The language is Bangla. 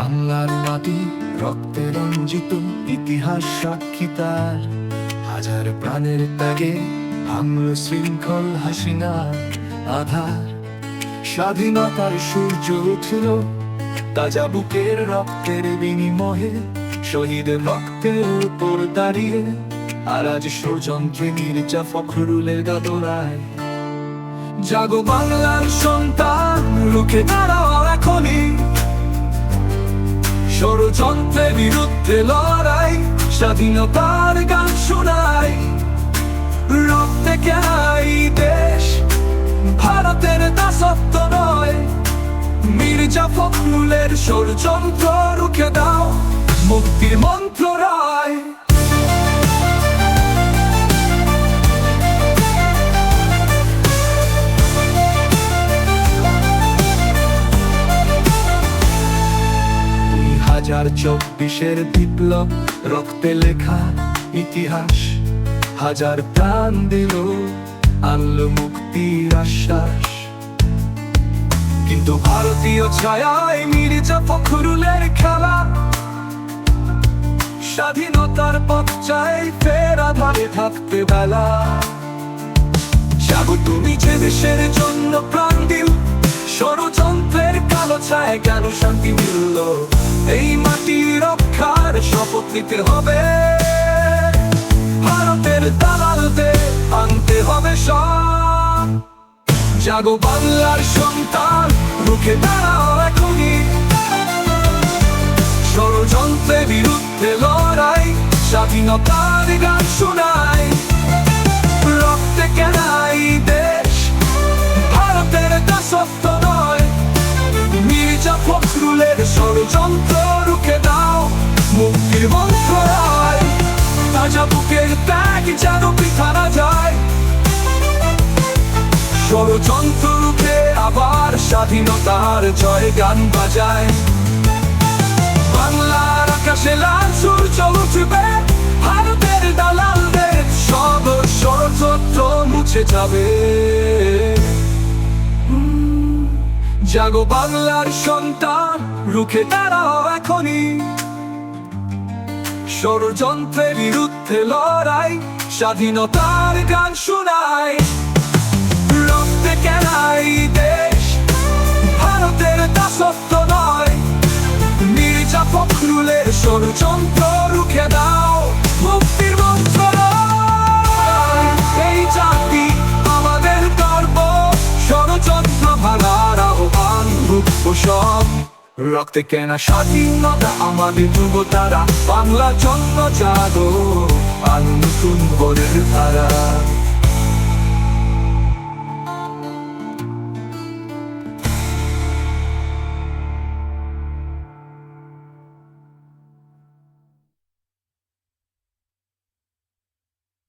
বাংলার মাটি, রক্তে রঞ্জিত ইতিহাস সাক্ষী তার। হাজার প্রাণের ত্যাগে ভাঙল শৃঙ্খল হাসিনা আধার। স্বাধীনতার সূর্য উঠল তাজা বুকের রক্তের বিনিময়ে শহীদের রক্তের উপর দাঁড়িয়ে, আর আজ ষড়যন্ত্রে মির্জা ফখরুলের গাদরায়। জাগো বাংলার সন্তান, রুখে দাঁড়াও ষড়যন্ত্রের বিরুদ্ধে লড়াই, স্বাধীনতার গান শোনাই। রক্তে কেনাই দেশ, ভারতের দাসত্ব নয়। মির্জা ফখরুলের ষড়যন্ত্র রুখে দাও, মুক্তির মন্ত্র হাজার চব্বিশের বিপ্লব, রক্তে লেখা ইতিহাস। হাজার প্রাণ দিল, আনলো মুক্তির আশ্বাস। কিন্তু ভারতীয় ছায়ায় মির্জা ফখরুলের খেলা। স্বাধীনতার পথ চাই ফের আধারে থাকতে বেলা। জাগো তুমি যে দেশের জন্য প্রাণ দিল ষড়যন্ত্রের কালো ছায় কেন শান্তি মিলল? এই মাটি রক্ষার শপথ নিতে হবে। ভারতের আনতে হবে সব। জাগো বাংলার সন্তান, রুখে দাঁড়াও এখনই। ষড়যন্ত্রের বিরুদ্ধে লড়াই, স্বাধীনতার গান শোনাই ষড়যন্ত্র রুখে দাও, মুক্তির মন্ত্র রায় তাজা বুকের ত্যাগ যেন বৃথা না যায়। ষড়যন্ত্র রুখে আবার স্বাধীনতার জয় গান বাজায়। বাংলার আকাশে লাল সূর্য উঠবে, ভারতের দালালদের সব ষড়যন্ত্র মুছে যাবে। জাগো বাংলার সন্তান, রুখে দাঁড়াও এখনই। ষড়যন্ত্রের বিরুদ্ধে লড়াই, স্বাধীনতার গান শোনায় রক্তে কেনাই দেশ, ভারতের দাসত্ব নয়। মির্জা ফখরুলের ষড়যন্ত্র সব রক্তে কেনা স্বাধীনতা আমাদের যুব তারা বাংলা জন্ম জাগো আর নতুন ধারা।